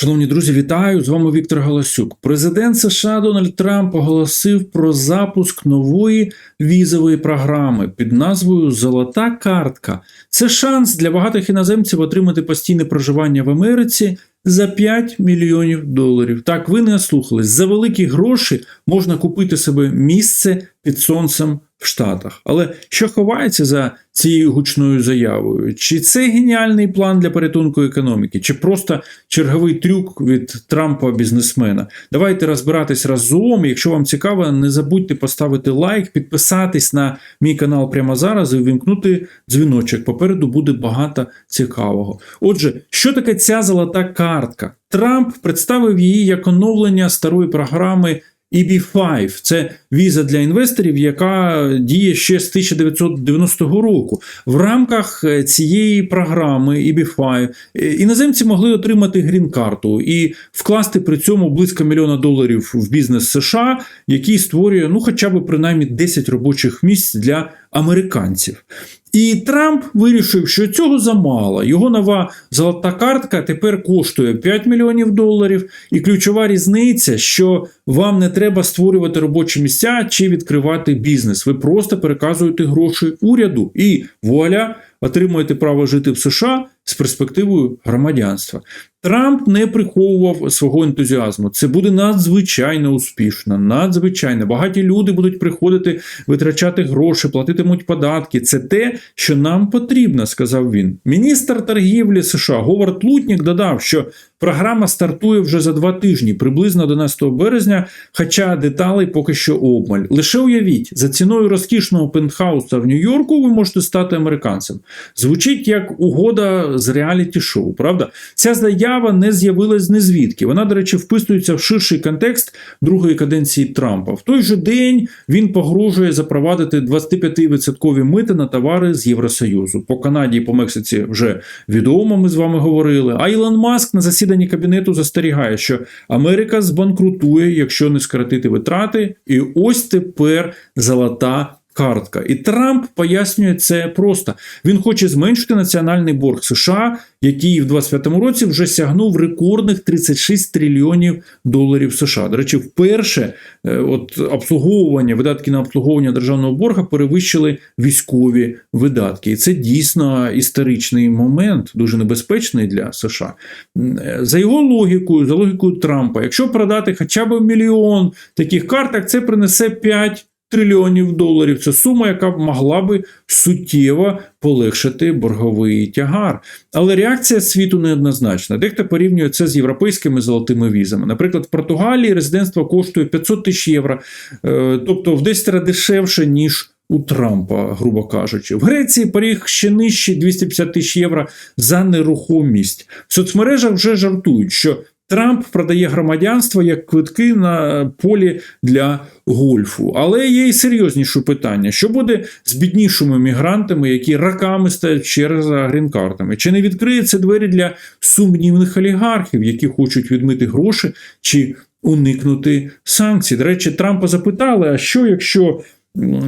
Шановні друзі, вітаю! З вами Віктор Галасюк. Президент США Дональд Трамп оголосив про запуск нової візової програми під назвою Золота картка. Це шанс для багатих іноземців отримати постійне проживання в Америці за 5 мільйонів доларів. Так, ви не ослухались. За великі гроші можна купити себе місце під сонцем в Штатах. Але що ховається за цією гучною заявою? Чи це геніальний план для порятунку економіки, чи просто черговий трюк від Трампа бізнесмена? Давайте розбиратись разом. Якщо вам цікаво, не забудьте поставити лайк, підписатись на мій канал прямо зараз і ввімкнути дзвіночок. Попереду буде багато цікавого. Отже, що таке ця золота картка? Трамп представив її як оновлення старої програми. EB5 – це віза для інвесторів, яка діє ще з 1990 року. В рамках е, цієї програми EB5 е, іноземці могли отримати грін-карту і вкласти при цьому близько мільйона доларів в бізнес США, який створює ну, хоча б принаймні 10 робочих місць для американців. І Трамп вирішив, що цього замало. Його нова золота картка тепер коштує 5 мільйонів доларів. І ключова різниця, що вам не треба створювати робочі місця чи відкривати бізнес. Ви просто переказуєте гроші уряду і вуаля, отримуєте право жити в США з перспективою громадянства. Трамп не приховував свого ентузіазму. Це буде надзвичайно успішно. Надзвичайно багаті люди будуть приходити витрачати гроші, платитимуть податки. Це те, що нам потрібно, сказав він. Міністр торгівлі США Говард Лутнік додав, що програма стартує вже за два тижні, приблизно 11 березня. Хоча деталей поки що обмаль. Лише уявіть, за ціною розкішного пентхауса в Нью-Йорку ви можете стати американцем. Звучить як угода з реаліті-шоу, правда? Ця заява не з'явилась незвідки. Вона, до речі, вписується в ширший контекст другої каденції Трампа. В той же день він погрожує запровадити 25% мити на товари з Євросоюзу. По Канаді і по Мексиці вже відомо. Ми з вами говорили. А Ілон Маск на засіданні кабінету застерігає, що Америка збанкрутує, якщо не скоротити витрати. І ось тепер золота картка. І Трамп пояснює це просто. Він хоче зменшити національний борг США, який в 2025 році вже сягнув рекордних 36 трильйонів доларів США. До речі, вперше е, от обслуговування видатки на обслуговування державного борга перевищили військові видатки. І це дійсно історичний момент, дуже небезпечний для США. Е, За його логікою, за логікою Трампа, якщо продати хоча б мільйон таких карток, це принесе 5 трильйонів доларів. Це сума, яка могла би суттєво полегшити борговий тягар. Але реакція світу неоднозначна. Дехто порівнює це з європейськими золотими візами. Наприклад, в Португалії резидентство коштує 500 тисяч євро, е, тобто в 10 разів дешевше, ніж. У Трампа, грубо кажучи, в Греції поріг ще нижче 250 тисяч євро за нерухомість. В соцмережах вже жартують, що Трамп продає громадянство як квитки на полі для гольфу. Але є й серйозніше питання: що буде з біднішими мігрантами, які раками стоять через грін-картами? Чи не відкриється двері для сумнівних олігархів, які хочуть відмити гроші чи уникнути санкцій? До речі, Трампа запитали: а що якщо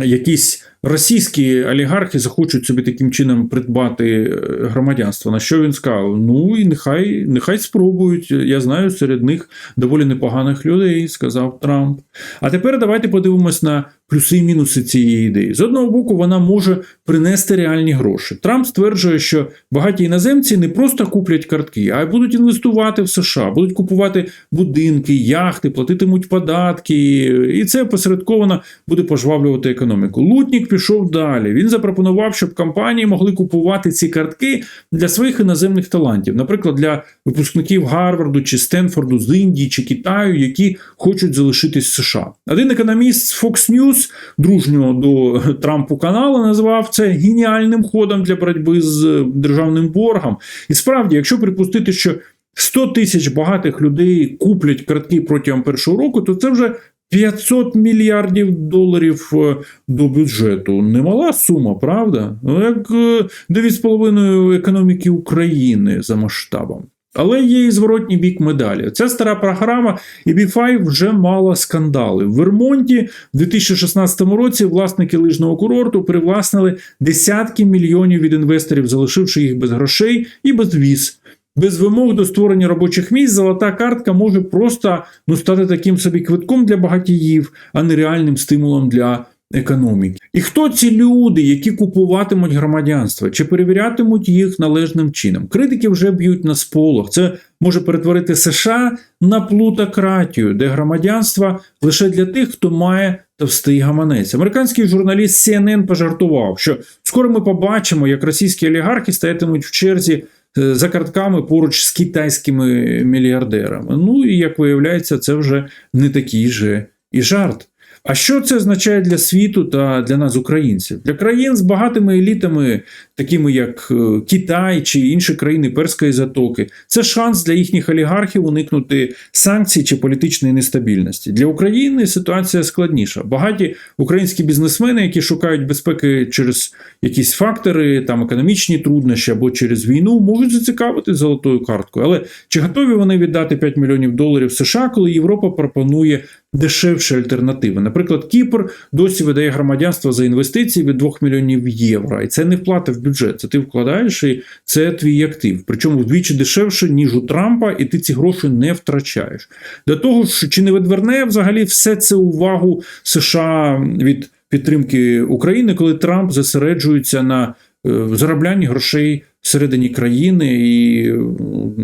якісь російські олігархи захочуть собі таким чином придбати громадянство. На що він сказав? Ну і нехай нехай спробують. Я знаю, серед них доволі непоганих людей, сказав Трамп. А тепер давайте подивимось на плюси і мінуси цієї ідеї. З одного боку, вона може принести реальні гроші. Трамп стверджує, що багаті іноземці не просто куплять картки, а й будуть інвестувати в США, будуть купувати будинки, яхти, платитимуть податки, і це посередковано буде пожвавлювати економіку. Лутнік пішов далі. Він запропонував, щоб компанії могли купувати ці картки для своїх іноземних талантів, наприклад, для випускників Гарварду чи Стенфорду з Індії чи Китаю, які хочуть залишитись в США. Один економіст з Fox News, дружнього до Трампу каналу, назвав це геніальним ходом для боротьби з державним боргом. І справді, якщо припустити, що 100 тисяч багатих людей куплять картки протягом першого року, то це вже 500 мільярдів доларів е, до бюджету. Немала сума, правда? Ну, Як 9,5 економіки України за масштабом. Але є і зворотній бік медалі. Ця стара програма EB5 вже мала скандали. В Вермонті в 2016 році власники лижного курорту привласнили десятки мільйонів від інвесторів, залишивши їх без грошей і без віз. без вимог до створення робочих місць золота картка може просто ну, стати таким собі квитком для багатіїв, а не реальним стимулом для економіки. І хто ці люди, які купуватимуть громадянство, чи перевірятимуть їх належним чином? Критики вже б'ють на сполох. Це може перетворити США на плутократію, де громадянство лише для тих, хто має товстий гаманець. Американський журналіст CNN пожартував, що скоро ми побачимо, як російські олігархи стоятимуть в черзі е, за картками поруч з китайськими мільярдерами. Ну і як виявляється, це вже не такий же і жарт. А що це означає для світу та для нас, українців? Для країн з багатими елітами, такими як е, Китай чи інші країни Перської затоки, це шанс для їхніх олігархів уникнути санкцій чи політичної нестабільності. Для України ситуація складніша. Багаті українські бізнесмени, які шукають безпеки через якісь фактори, там економічні труднощі або через війну, можуть зацікавити золотою карткою. Але чи готові вони віддати 5 мільйонів доларів США, коли Європа пропонує дешевші альтернативи? Наприклад, Кіпр досі видає громадянство за інвестиції від 2 мільйонів євро, і це не вплата в бюджет. Це ти вкладаєш і це твій актив. Причому вдвічі дешевше ніж у Трампа, і ти ці гроші не втрачаєш. До того ж, чи не відверне взагалі все це увагу США від підтримки України, коли Трамп зосереджується на е, зароблянні грошей всередині країни, і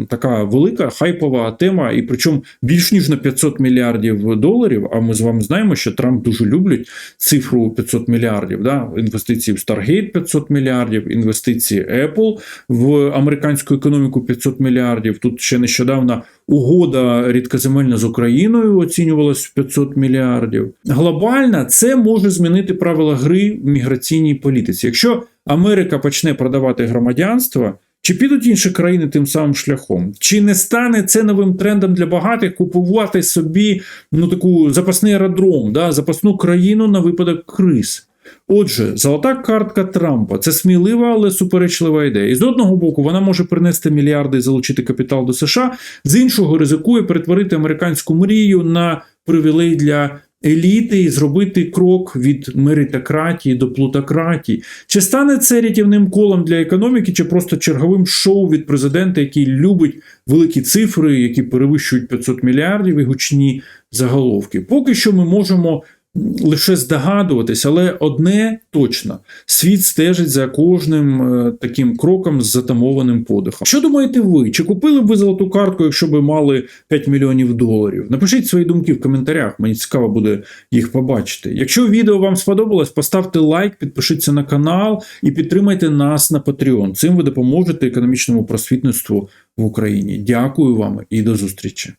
така велика хайпова тема, і причому більш ніж на 500 мільярдів доларів. А ми з вами знаємо, що Трамп дуже люблять цифру 500 мільярдів. Да? Інвестиції в Stargate 500 мільярдів, інвестиції Apple в американську економіку 500 мільярдів. Тут ще нещодавно угода рідкоземельна з Україною оцінювалась в 500 мільярдів. Глобально це може змінити правила гри в міграційній політиці. Якщо Америка почне продавати громадянство. Чи підуть інші країни тим самим шляхом? Чи не стане це новим трендом для багатих купувати собі ну таку запасний аеродром, да, запасну країну на випадок криз? Отже, золота картка Трампа це смілива, але суперечлива ідея. І з одного боку, вона може принести мільярди і залучити капітал до США, з іншого ризикує перетворити американську мрію на привілей для еліти і зробити крок від меритократії до плутократії. Чи стане це рятівним колом для економіки, чи просто черговим шоу від президента, який любить великі цифри, які перевищують 500 мільярдів і гучні заголовки? Поки що ми можемо. Лише здогадуватись, але одне точно: світ стежить за кожним е, таким кроком з затамованим подихом. Що думаєте ви? Чи купили б ви золоту картку, якщо б мали 5 мільйонів доларів? Напишіть свої думки в коментарях, мені цікаво буде їх побачити. Якщо відео вам сподобалось, поставте лайк, підпишіться на канал і підтримайте нас на Patreon. Цим ви допоможете економічному просвітництву в Україні. Дякую вам і до зустрічі.